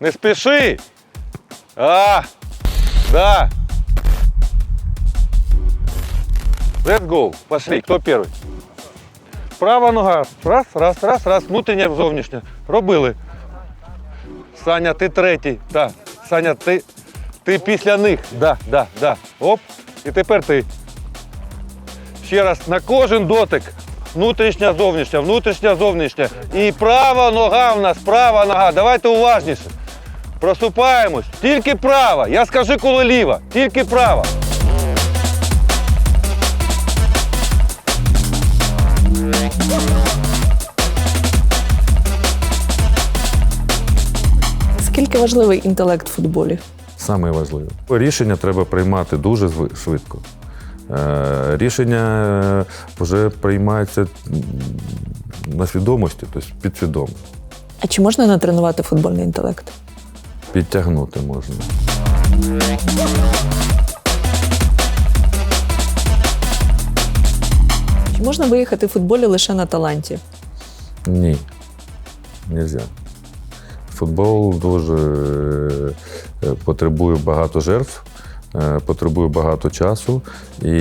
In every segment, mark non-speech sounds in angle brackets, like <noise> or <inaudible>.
Не спіши. А, да. Let's go. Пошли. Хто перший? Права нога. Раз, раз, раз, раз. Внутрішня, зовнішня. Робили. Саня, ти третій. Так. Саня, ти, ти після них. Да, да, да. Оп. І тепер ти. Ще раз, на кожен дотик. Внутрішня, зовнішня, внутрішня, зовнішня. І права нога в нас, права нога. Давайте уважніше. Просупаємось. Тільки права. Я скажу, коли ліва. Тільки права. Скільки важливий інтелект в футболі? Саме важливе. Рішення треба приймати дуже швидко. Е, Рішення е, вже приймається на свідомості, тобто підсвідомо. А чи можна натренувати футбольний інтелект? Підтягнути можна. Чи можна виїхати в футболі лише на таланті? Ні. Нельзя. Футбол дуже е, потребує багато жертв, е, потребує багато часу. І,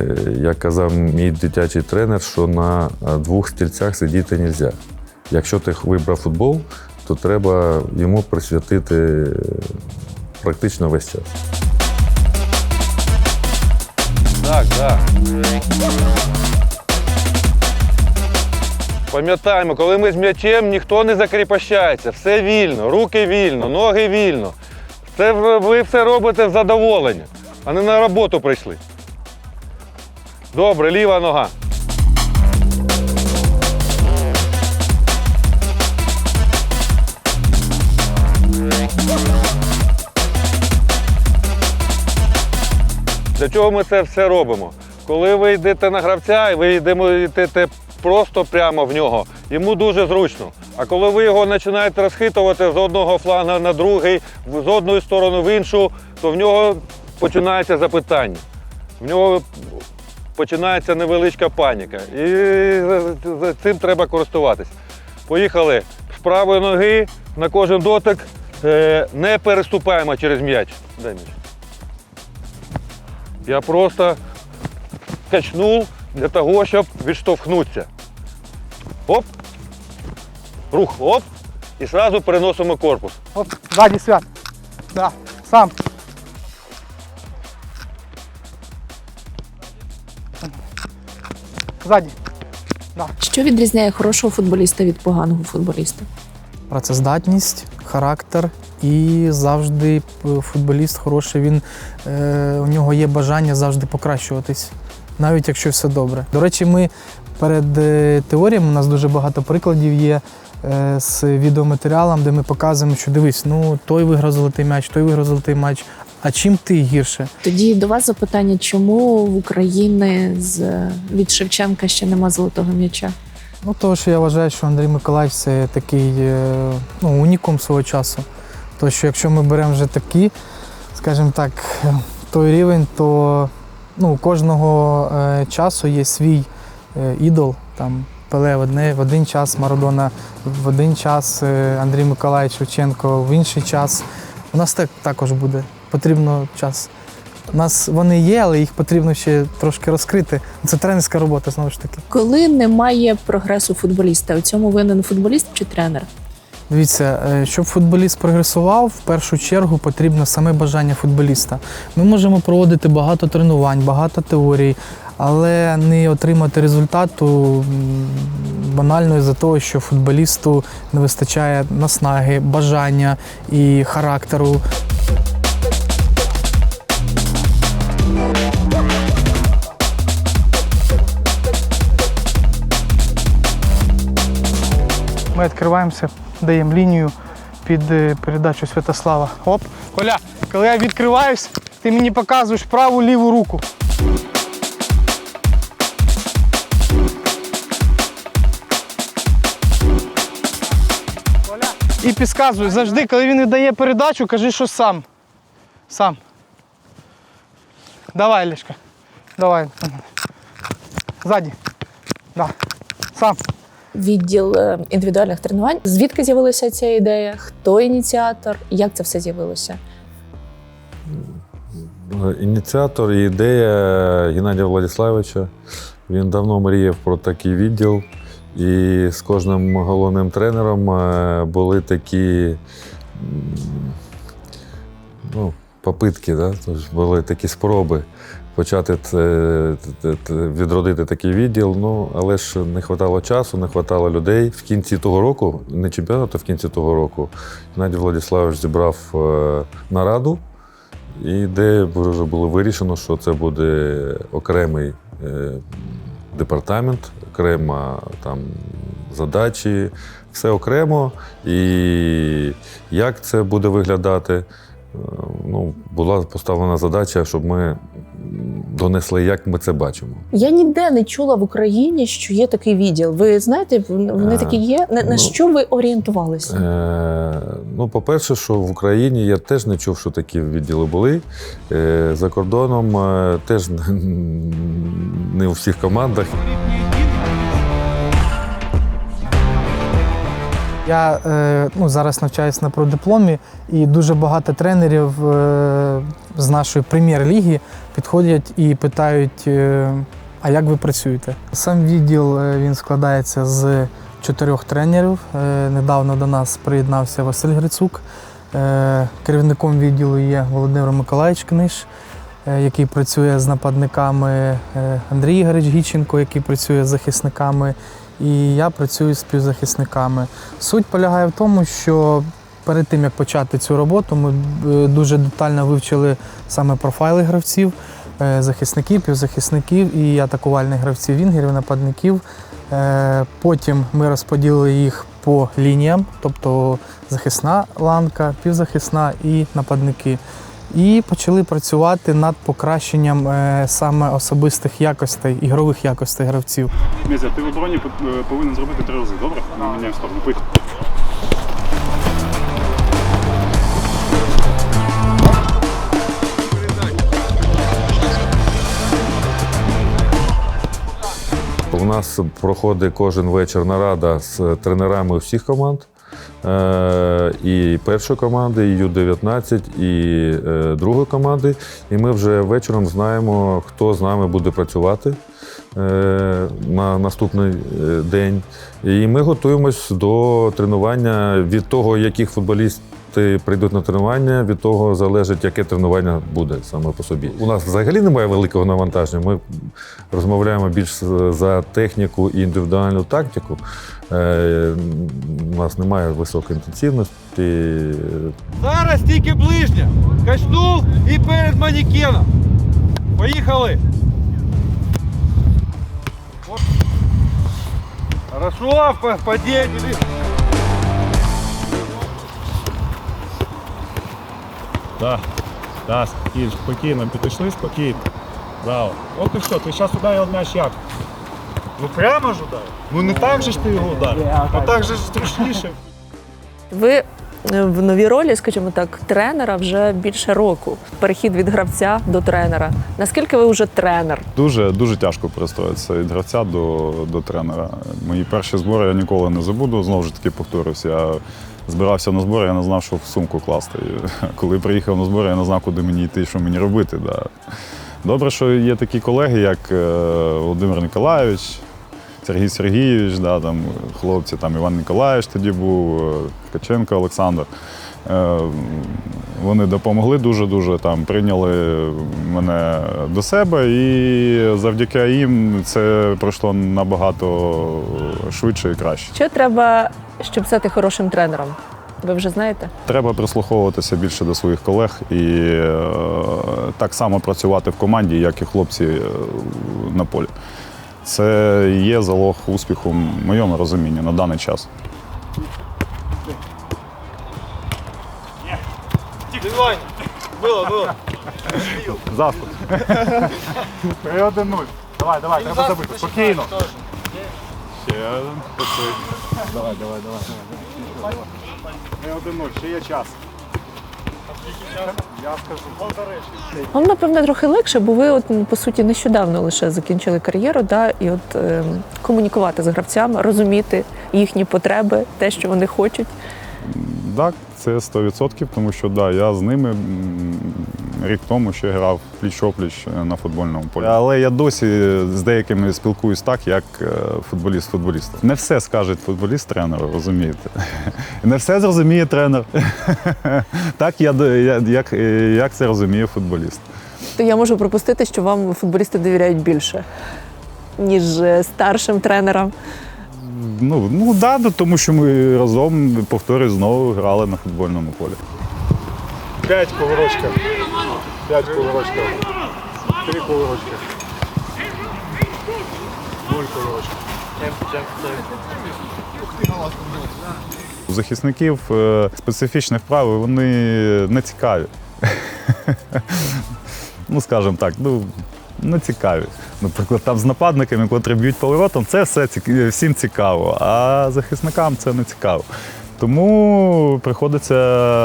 е, як казав мій дитячий тренер, що на двох стільцях сидіти не можна. Якщо ти вибрав футбол, то треба йому присвятити практично весь час. Так, так. Пам'ятаємо, коли ми з м'ячем, ніхто не закріпощається. Все вільно, руки вільно, ноги вільно. Це ви все робите в задоволення, а не на роботу прийшли. Добре, ліва нога. Для чого ми це все робимо? Коли ви йдете на гравця ви йдете просто прямо в нього, йому дуже зручно. А коли ви його починаєте розхитувати з одного фланга на другий, з одної сторони в іншу, то в нього починається запитання. В нього починається невеличка паніка. І цим треба користуватись. Поїхали з правої ноги на кожен дотик. е, Не переступаємо через м'яч. Дай м'яч. Я просто качнув для того, щоб відштовхнутися. Оп. Рух, оп. І одразу переносимо корпус. Оп, сзади свят. Да, сам. Сзади. Що відрізняє хорошого футболіста від поганого футболіста? працездатність, характер і завжди футболіст хороший. Він е, у нього є бажання завжди покращуватись, навіть якщо все добре. До речі, ми перед е, теоріями у нас дуже багато прикладів є. е, З відеоматеріалом, де ми показуємо, що дивись, ну той виграв золотий м'яч, той виграв золотий м'яч. А чим ти гірше? Тоді до вас запитання, чому в Україні з від Шевченка ще нема золотого м'яча? Ну, того, що я вважаю, що Андрій Миколаївич це такий е, ну, унікум свого часу. То що якщо ми беремо вже такі, скажімо так, той рівень, то ну, кожного е, часу є свій е, ідол. Там Пеле в, одне, в один час, Марадона в один час, е, Андрій Миколаївич Шевченко в інший час. У нас так також буде. Потрібно час. У нас вони є, але їх потрібно ще трошки розкрити. Це тренерська робота, знову ж таки. Коли немає прогресу футболіста, у цьому винен футболіст чи тренер? Дивіться, е, щоб футболіст прогресував, в першу чергу потрібно саме бажання футболіста. Ми можемо проводити багато тренувань, багато теорій, але не отримати результату банально із-за того, що футболісту не вистачає наснаги, бажання і характеру. Ми відкриваємося, даємо лінію під е, передачу Святослава. Оп. Коля, коли я відкриваюсь, ти мені показуєш праву ліву руку. І підказуй, завжди, коли він віддає передачу, кажи, що сам. Сам. Давай, Лешка. Давай. Ззаді. Да. Сам. Відділ е, індивідуальних тренувань. Звідки з'явилася ця ідея? Хто ініціатор? Як це все з'явилося? Ініціатор і ідея Геннадія Владиславовича. Він давно мріяв про такий відділ. І з кожним головним тренером е, були такі ну, попитки, да? Тож були такі спроби почати відродити такий відділ. Ну, але ж не вистачало часу, не вистачало людей. В кінці того року, не чемпіонату, в кінці того року, Геннадій Владиславович зібрав е, нараду. І де вже було вирішено, що це буде окремий е, департамент, окрема там задачі, все окремо. І як це буде виглядати? Е, Ну, була поставлена задача, щоб ми донесли, як ми це бачимо. Я ніде не чула в Україні, що є такий відділ. Ви знаєте, вони Е, такі є. На, на ну, що ви орієнтувалися? Е, ну, по-перше, що в Україні я теж не чув, що такі відділи були. Е, за кордоном е, теж <laughs> не у всіх командах. Я е, ну, зараз навчаюся на продипломі, і дуже багато тренерів е, з нашої прем'єр-ліги підходять і питають, е, а як ви працюєте? Сам відділ е, він складається з чотирьох тренерів. Е, недавно до нас приєднався Василь Грицук. Керівником відділу є Володимир Миколаївич Книж, який працює з нападниками, Андрій Ігорич Гіченко, який працює з захисниками, і я працюю з півзахисниками. Суть полягає в тому, що перед тим як почати цю роботу, ми е, дуже детально вивчили саме профайли гравців, е, захисників, півзахисників і атакувальних гравців, вінгерів, нападників. Е, Потім ми розподілили їх по лініям, тобто захисна ланка, півзахисна і нападники. І почали працювати над покращенням саме особистих якостей, ігрових якостей гравців. Мезя, ти в обороні повинен зробити три рази, добре? Ми міняємо сторону. Поїхали. Нас проходить кожен вечір нарада з тренерами усіх команд. Е, І першої команди, і Ю-19, і е, другої команди. І ми вже вечором знаємо, хто з нами буде працювати е, на наступний день. І ми готуємось до тренування від того, яких футболістів прийдуть на тренування, від того залежить, яке тренування буде саме по собі. У нас взагалі немає великого навантаження. Ми розмовляємо більш за техніку і індивідуальну тактику. Е, У нас немає високої інтенсивності. Зараз тільки ближня. Качнув і перед манекеном. Поїхали. Хорошо, по- Так, так, спокійно, спокійно, підійшли спокійно. Браво. От і все, ти зараз ударив м'яч як? Ну прямо ж ударив. Ну не так же ж ти його ударив, а так же ж зручніше. Ви е, в новій ролі, скажімо так, тренера вже більше року. Перехід від гравця до тренера. Наскільки ви вже тренер? Дуже дуже тяжко перестроїтися від гравця до, до тренера. Мої перші збори я ніколи не забуду. Знову ж таки повторюсь. Я збирався на збори, я не знав, що в сумку класти. <laughs> Коли приїхав на збори, я не знав, куди мені йти, що мені робити. Да. Добре, що є такі колеги, як е, Володимир Ніколаєвич, Сергій Сергійович, да, там, хлопці, там Іван Ніколаєвич тоді був, е, Ткаченко Олександр. Е, Вони допомогли дуже-дуже там, прийняли мене до себе, і завдяки їм це пройшло набагато швидше і краще. Що треба, щоб стати хорошим тренером? Ви вже знаєте? Треба прислуховуватися більше до своїх колег і е, так само працювати в команді, як і хлопці е, на полі. Це є залог успіху, в моєму розумінні, на даний час. Было, было. Заступ. 3-1-0. Давай, давай, треба забити. Спокійно. Один. Давай, давай, давай. 3-1-0, ще є час. Вам, напевно, трохи легше, бо ви, от, по суті, нещодавно лише закінчили кар'єру, да, і от е, комунікувати з гравцями, розуміти їхні потреби, те, що вони хочуть. Так, це 100%, тому що да, я з ними рік тому ще грав пліч-опліч на футбольному полі. Але я досі з деякими спілкуюсь так, як е, футболіст футболістом. Не все скаже футболіст тренеру, розумієте? <laughs> Не все зрозуміє тренер. <laughs> Так, я, як, е, як це розуміє футболіст. То я можу припустити, що вам футболісти довіряють більше, ніж е, старшим тренерам Ну, ну да, да, тому що ми разом, повторюю, знову грали на футбольному полі. П'ять кувырочка. П'ять кувырочка. Три кувырочка. Нуль кувырочка. У захисників е, специфічні вправи вони не цікаві. <laughs> ну, скажімо так, ну, не цікаві. Наприклад, там з нападниками, котрі б'ють поворотом, це все всім цікаво, а захисникам це не цікаво. Тому приходиться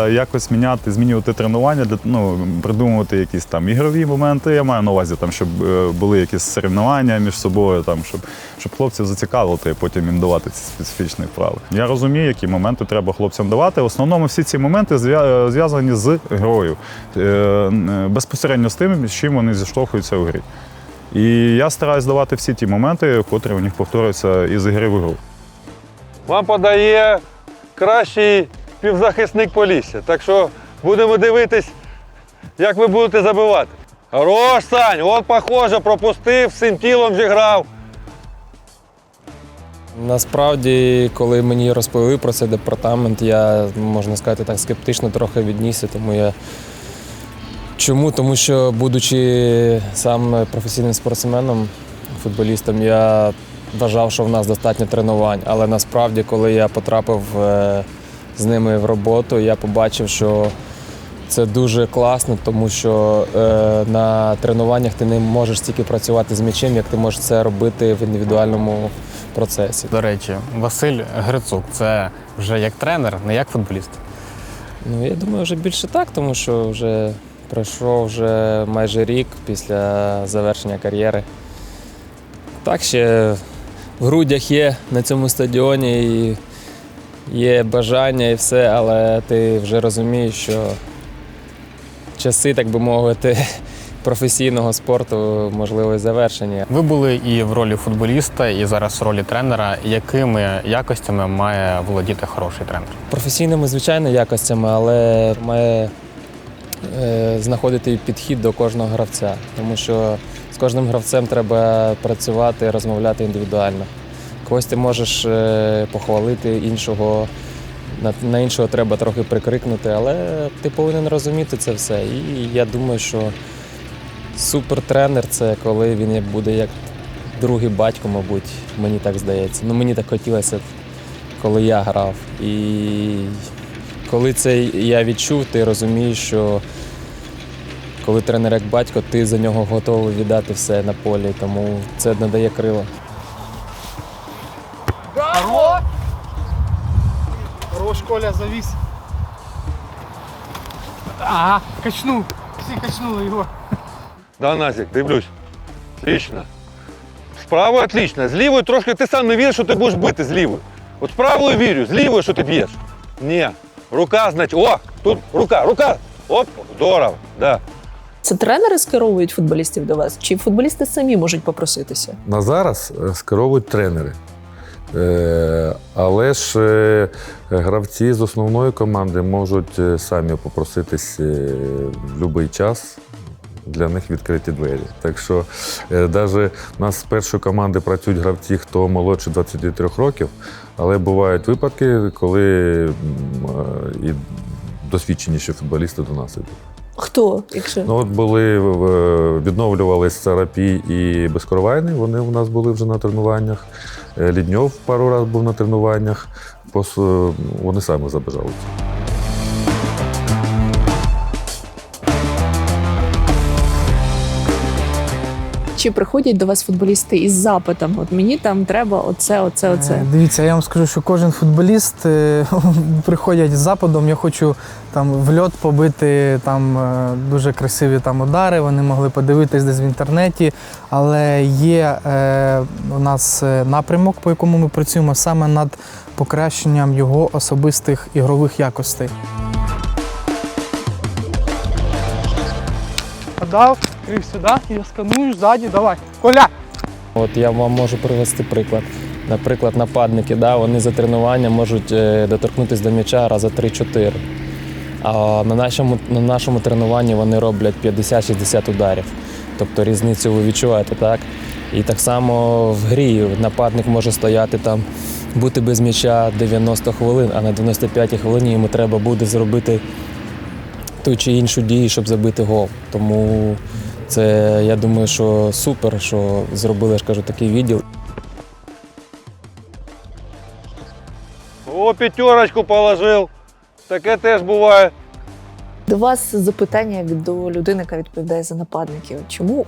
якось міняти, змінювати тренування, для- ну, придумувати якісь там ігрові моменти. Я маю на увазі, там, щоб е, були якісь соревнування між собою, там, щоб, щоб хлопців зацікавити, і потім їм давати ці специфічні вправи. Я розумію, які моменти треба хлопцям давати. В основному всі ці моменти зв'язані з грою, Е, е, безпосередньо з тим, з чим вони зіштовхуються у грі. І я стараюсь давати всі ті моменти, котрі у них повторюються із ігри в гру. Вам подає кращий півзахисник Полісся. Так що будемо дивитись, як ви будете забивати. Хорош, Сань, от похоже, пропустив, всім тілом зіграв. Насправді, коли мені розповіли про цей департамент, я, можна сказати, так скептично трохи віднісся, тому я. Чому? Тому що, будучи сам професійним спортсменом, футболістом, я вважав, що в нас достатньо тренувань. Але насправді, коли я потрапив е, з ними в роботу, я побачив, що це дуже класно, тому що е, на тренуваннях ти не можеш стільки працювати з м'ячем, як ти можеш це робити в індивідуальному процесі. До речі, Василь Грицук це вже як тренер, не як футболіст. Ну, я думаю, вже більше так, тому що вже пройшов вже майже рік після завершення кар'єри. Так, ще в грудях є на цьому стадіоні і є бажання і все, але ти вже розумієш, що часи, так би мовити, <laughs> професійного спорту можливо і завершені. Ви були і в ролі футболіста, і зараз в ролі тренера. Якими якостями має володіти хороший тренер? професійними, звичайно, якостями, але має е, знаходити підхід до кожного гравця, тому що з кожним гравцем треба працювати, розмовляти індивідуально. Когось ти можеш е, похвалити, іншого на, іншого треба трохи прикрикнути, але ти повинен розуміти це все. І я думаю, що супертренер це коли він буде як другий батько, мабуть, мені так здається. Ну мені так хотілося коли я грав. І коли це я відчув, ти розумієш, що коли тренер як батько, ти за нього готовий віддати все на полі, тому це надає крила. Хорош, Коля, завіс. Ага, качнув. Всі качнули його. Да, Назік, дивлюсь. Отлично. З правою отлично. З лівою трошки ти сам не віриш, що ти будеш бити з лівою. От з правою вірю, з лівою, що ти б'єш. Ні. Рука, значить. О, тут рука, рука. Оп, здорово. Да. Це тренери скеровують футболістів до вас? Чи футболісти самі можуть попроситися? На зараз е, скеровують тренери. Е, Але ж е, гравці з основної команди можуть самі попроситись в будь-який час. Для них відкриті двері. Так що навіть у нас з першої команди працюють гравці, хто молодше 23 років, але бувають випадки, коли і досвідченіші футболісти до нас йдуть. Хто? Якщо Ну от були в- відновлювались Сарапій і Безкровайний, Вони у нас були вже на тренуваннях. Е, Лідньов пару разів був на тренуваннях. Пос- Вони самі забажали. Чи приходять до вас футболісти із запитом? От мені там треба оце, оце, оце. Е, Дивіться, я вам скажу, що кожен футболіст е, <laughs> приходять з западом. Я хочу там в льот побити там е, дуже красиві там удари. Вони могли подивитись десь в інтернеті. Але є е, у нас напрямок, по якому ми працюємо саме над покращенням його особистих ігрових якостей. Подав, крив сюди, я сканую ззаді, давай. Коля! От я вам можу привести приклад. Наприклад, нападники, да, вони за тренування можуть е, доторкнутися до м'яча раза 3-4. А на нашому, на нашому тренуванні вони роблять 50-60 ударів. Тобто різницю ви відчуваєте, так? І так само в грі нападник може стояти там, бути без м'яча 90 хвилин, а на 95-й хвилині йому треба буде зробити ту чи іншу дію, щоб забити гол. Тому це я думаю, що супер, що зробили, я ж кажу, такий відділ. О, п'ятерочку положив. Таке теж буває. До вас запитання від до людини, яка відповідає за нападників. Чому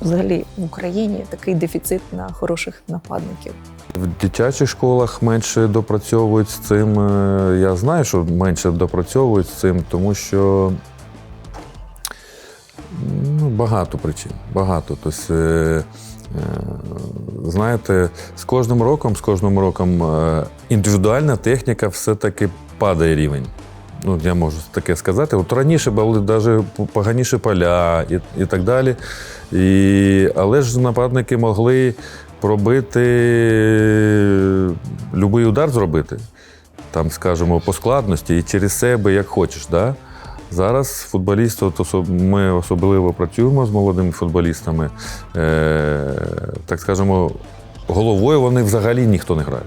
взагалі в Україні такий дефіцит на хороших нападників? В дитячих школах менше допрацьовують з цим. Е, Я знаю, що менше допрацьовують з цим, тому що багато причин. Багато. Тобто, знаєте, з кожним роком, з кожним роком е, індивідуальна техніка все-таки падає рівень. Ну, я можу таке сказати. От раніше були навіть поганіші поля і, і так далі. І, але ж нападники могли пробити будь-який удар зробити, там, скажімо, по складності і через себе як хочеш. Да? Зараз футболісти, ми особливо працюємо з молодими футболістами, е... так скажемо, головою вони взагалі ніхто не грає.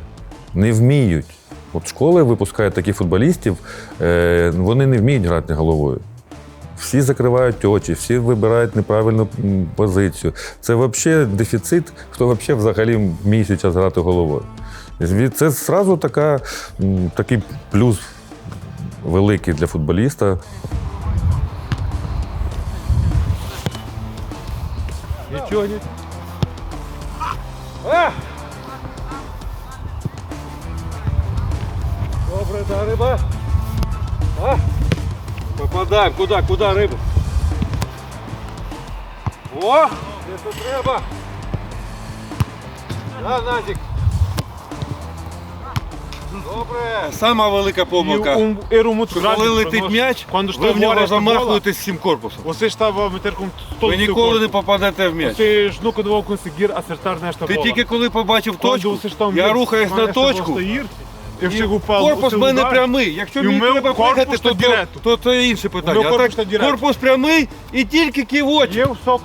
Не вміють. От школи випускають таких футболістів, е... вони не вміють грати головою. Всі закривають очі, всі вибирають неправильну позицію. Це взагалі дефіцит, хто взагалі вміє зараз грати головою. Це зразу така, такий плюс великий для футболіста. Нічого, нічого. А! Добре, да, риба. А? Попадаємо. Куди, куди рибу? О! Це треба? Да, Назік. Добре. Сама велика помилка. коли nós. м'яч, ви в нього замахуєтесь всім корпусом. Ви ніколи не попадете в м'яч. Nesta Ти тільки коли побачив точку, я рухаюсь на точку, корпус в мене прямий. Якщо мені треба корпус то, то, то це інше питання. корпус direto. корпус прямий і тільки só.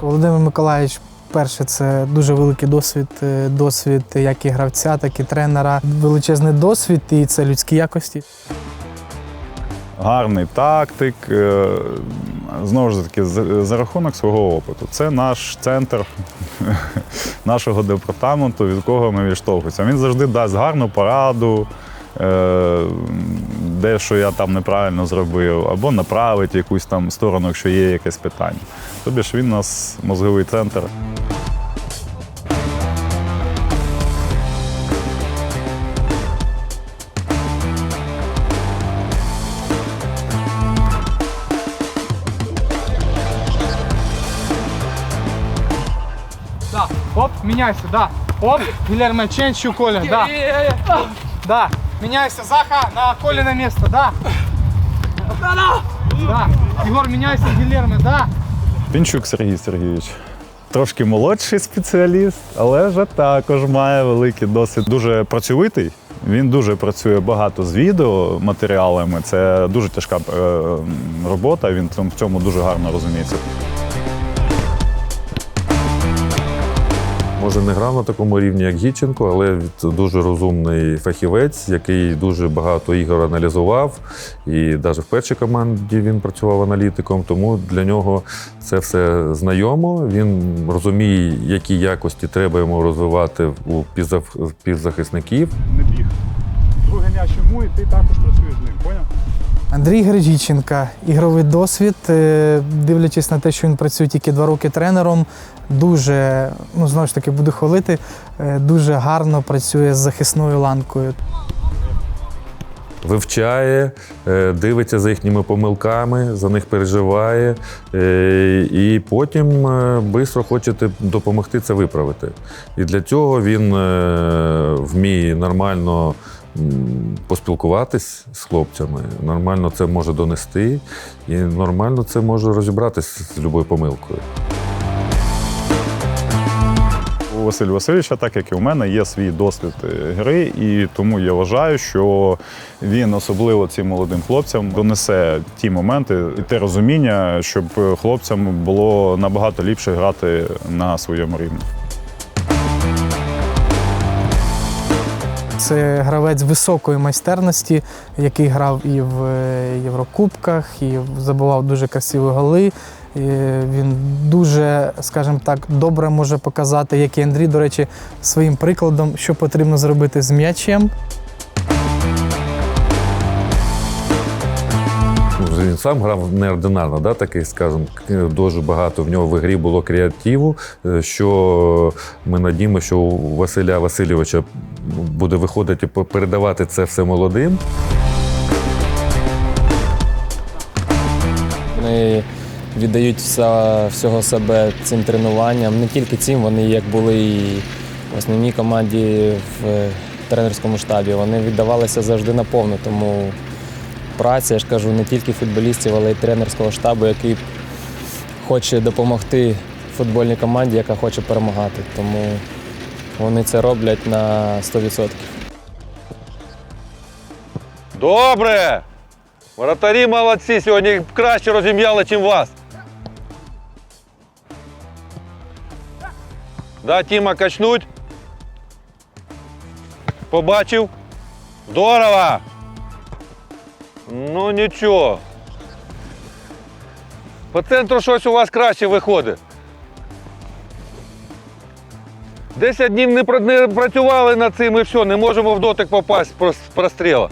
Володимир Миколаївич, перше, це дуже великий досвід, е, досвід як і гравця, так і тренера. Величезний досвід і це людські якості. гарний тактик. е, Знову ж таки, за, рахунок свого опиту. Це наш центр <laughs> нашого департаменту, від кого ми відштовхуємося. Він завжди дасть гарну пораду, е, де що я там неправильно зробив, або направить якусь там сторону, якщо є якесь питання. Тобі ж він у нас мозговий центр. Меняйся, да. Оп, Гильермо, ченчу, Коля, да. Да. Меняйся, Заха, на Коля на место, да. Да. Егор, меняйся, Гильермо, да. Пінчук Сергій Сергійович. Трошки молодший спеціаліст, але вже також має великий досвід. Дуже працьовитий. Він дуже працює багато з відеоматеріалами. Це дуже тяжка е, робота. Він в цьому дуже гарно розуміється. Може, не грав на такому рівні, як Гіченко, але дуже розумний фахівець, який дуже багато ігор аналізував. І навіть в першій команді він працював аналітиком, тому для нього це все знайомо. Він розуміє, які якості треба йому розвивати у півзах- півзахисників. Не біг. Друге м'яч йому, і ти також працюєш з ним, поняв? Андрій Грижіченка, ігровий досвід, е, дивлячись на те, що він працює тільки два роки тренером, дуже, ну знову ж таки, буду хвалити, е, дуже гарно працює з захисною ланкою. Вивчає, е, дивиться за їхніми помилками, за них переживає, і потім швидко хоче допомогти це виправити. І для цього він вміє нормально поспілкуватись з хлопцями, нормально це може донести і нормально це може розібратися з будь-якою помилкою. У Василя Васильовича, так як і у мене, є свій досвід е, гри, і тому я вважаю, що він особливо цим молодим хлопцям донесе ті моменти і те розуміння, щоб хлопцям було набагато ліпше грати на своєму рівні. Це гравець високої майстерності, який грав і в е, Єврокубках, і забивав дуже красиві голи. І Він дуже, скажімо так, добре може показати, як і Андрій, до речі, своїм прикладом, що потрібно зробити з м'ячем. Ну, Він сам грав неординарно, да, такий, скажімо, дуже багато в нього в ігрі було креативу, е, що ми надіємо, що у Василя Васильовича буде виходити передавати це все молодим. Вони віддають вся, всього себе цим тренуванням. Не тільки цим, вони як були і в основній команді в тренерському штабі. Вони віддавалися завжди наповну. Тому праця, я ж кажу, не тільки футболістів, але й тренерського штабу, який хоче допомогти футбольній команді, яка хоче перемагати. Тому вони це роблять на 100%. Добре! Воротарі молодці, сьогодні краще розім'яли, ніж вас. Да, Тіма качнуть. Побачив. Здорово! Ну нічого. По центру щось у вас краще виходить. Десять днів не, пра- не працювали над цим і все, не можемо в дотик попасть з простріла.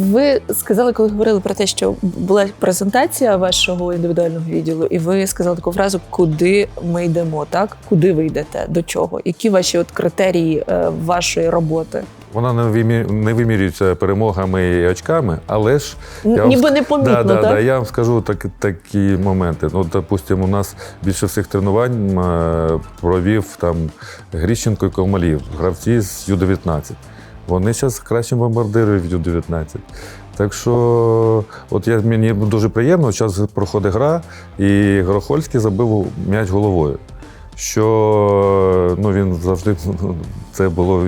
Ви сказали, коли говорили про те, що була презентація вашого індивідуального відділу, і ви сказали таку фразу, куди ми йдемо, так? Куди ви йдете, до чого? Які ваші от критерії е, вашої роботи? Вона не вимі- не вимірюється перемогами і очками, але ж Я вам Ніби ск- непомітно, да, да, так? Да, я вам скажу так, такі моменти. Ну, допустимо, у нас більше всіх тренувань е, провів там Гріщенко і Ковмалів, гравці з Ю-19. Вони зараз кращі бомбардири в Ю-19. Так що, от я, мені дуже приємно, зараз проходить гра, і Грохольський забив м'яч головою. Що ну, він завжди <laughs> це було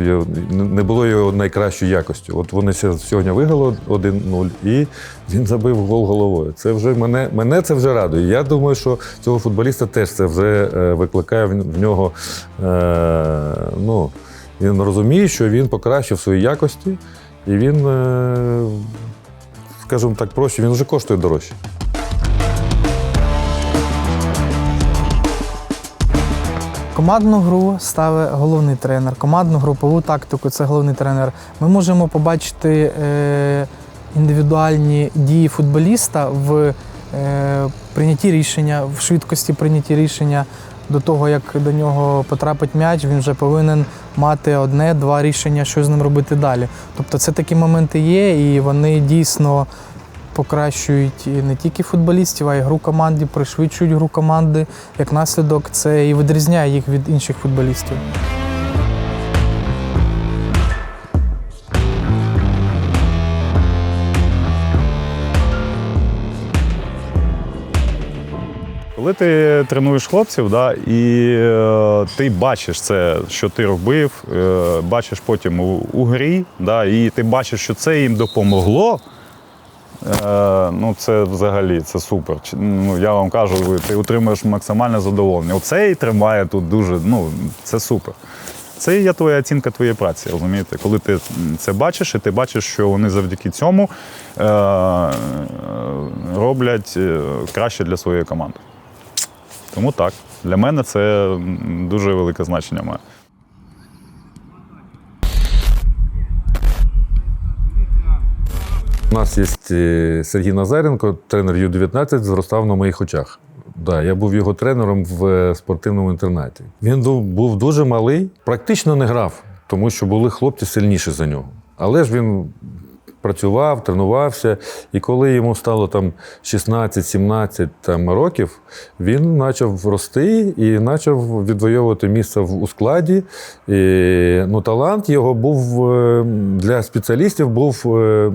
не було його найкращою якостю. От вони сьогодні виграли 1-0, і він забив гол головою. Це вже мене, мене це вже радує. Я думаю, що цього футболіста теж це вже е, викликає в нього. Е, ну, він розуміє, що він покращив свої якості, і він, е, скажімо так, проще, він вже коштує дорожче. Командну гру ставить головний тренер, командну групову тактику це головний тренер. Ми можемо побачити е, індивідуальні дії футболіста в е, прийнятті рішення, в швидкості прийнятті рішення. До того, як до нього потрапить м'яч, він вже повинен мати одне-два рішення, що з ним робити далі. Тобто це такі моменти є, і вони дійсно покращують не тільки футболістів, а й гру команди, пришвидшують гру команди. Як наслідок, це і відрізняє їх від інших футболістів. Коли ти тренуєш хлопців, да, і е, ти бачиш це, що ти робив, е, бачиш потім у, у грі, да, і ти бачиш, що це їм допомогло. Е, ну, це взагалі це супер. Ну, я вам кажу, ти отримуєш максимальне задоволення. Оце і тримає тут дуже, ну, це супер. Це є твоя оцінка твоєї праці, розумієте? Коли ти це бачиш, і ти бачиш, що вони завдяки цьому е, е, роблять е, краще для своєї команди. Тому так, для мене це дуже велике значення має. У нас є е, Сергій Назаренко, тренер Ю-19, зростав на моїх очах. Да, я був його тренером в е, спортивному інтернаті. Він був дуже малий, практично не грав, тому що були хлопці сильніші за нього. Але ж він працював, тренувався, і коли йому стало там 16-17 там, років, він почав рости і почав відвоювати місце в- у складі. І, ну, талант його був е, для спеціалістів був, е,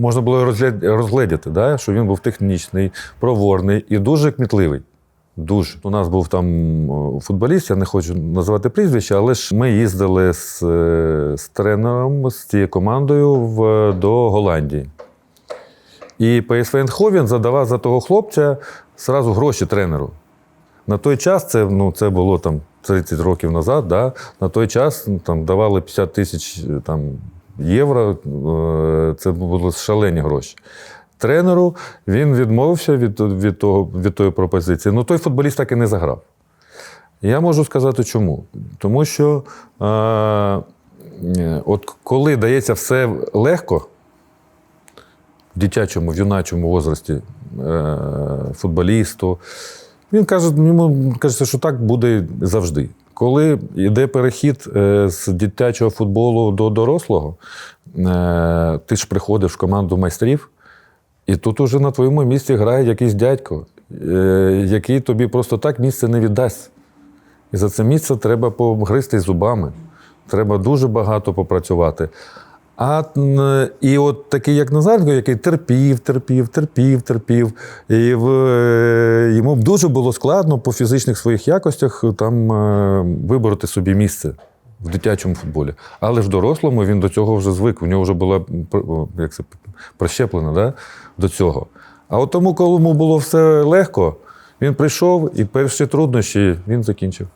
можна було розгля- розгледіти, да? що він був технічний, проворний і дуже кмітливий. Дуже. У нас був там футболіст, я не хочу називати прізвище, але ж ми їздили з, е, з тренером, з цією командою в, до Голландії. І ПСВ Ейндховен задавав за того хлопця зразу гроші тренеру. На той час це, ну, це було там 30 років назад. Да? На той час ну, там, давали 50 тисяч е, там, євро. е, Це були шалені гроші. Тренеру він відмовився від, від, того, від тої пропозиції. Ну, той футболіст так і не заграв. Я можу сказати чому. Тому що е, е, от коли дається все легко, в дитячому, в юначому возрасті е, футболісту, він каже, йому кажеться, що так буде завжди. Коли йде перехід е, з дитячого футболу до дорослого, е, ти ж приходиш в команду майстрів, і тут уже на твоєму місці грає якийсь дядько, е, який тобі просто так місце не віддасть. І за це місце треба погризти зубами. Треба дуже багато попрацювати. А і от такий, як Назаренко, який терпів, терпів, терпів, терпів. І в, е, йому дуже було складно по фізичних своїх якостях там е, вибороти собі місце в дитячому футболі. Але ж дорослому він до цього вже звик. У нього вже була як це, прищеплена да, до цього. А от тому, кому було все легко, він прийшов і перші труднощі він закінчив.